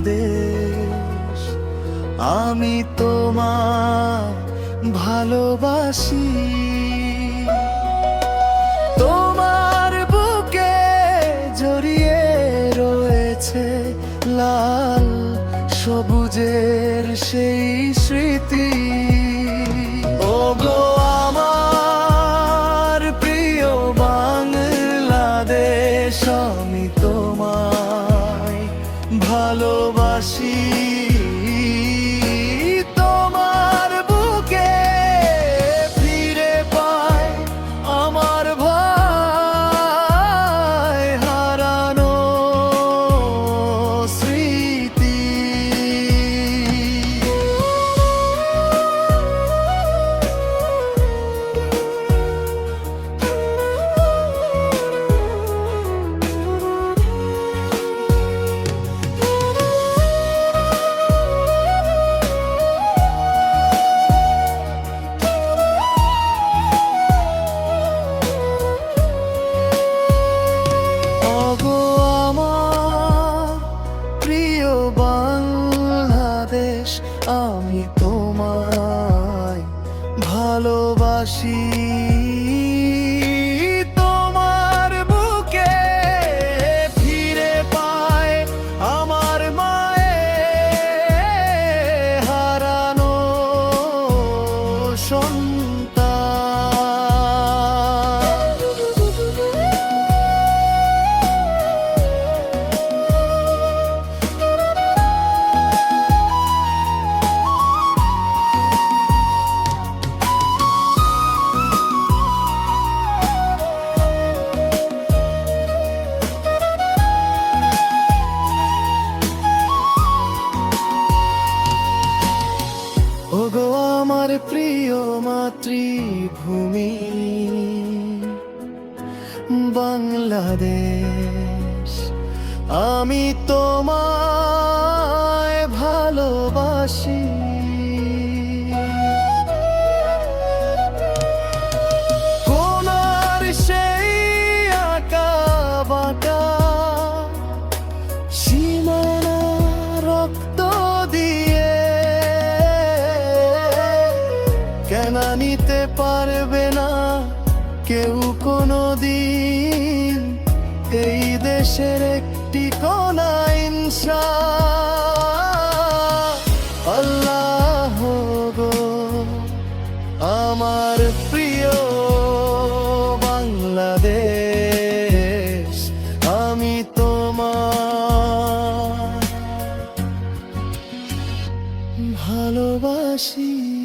আদেশ আমি তোমার ভালোবাসি। তোমার বুকে জড়িয়ে রয়েছে লাল সবুজের সেই স্মৃতি। ভালোবাসি। ওগো আমার প্রিয় বাংলাদেশ আমি তোমায় ভালোবাসি। মাতৃভূমি বাংলাদেশ আমি তোমায় ভালোবাসি। নিতে পারবে না কেউ কোনো দিন এই দেশের একটি কোনা ইনসা আল্লাহ গো, আমার প্রিয় বাংলাদেশ, আমি তোমার ভালোবাসি।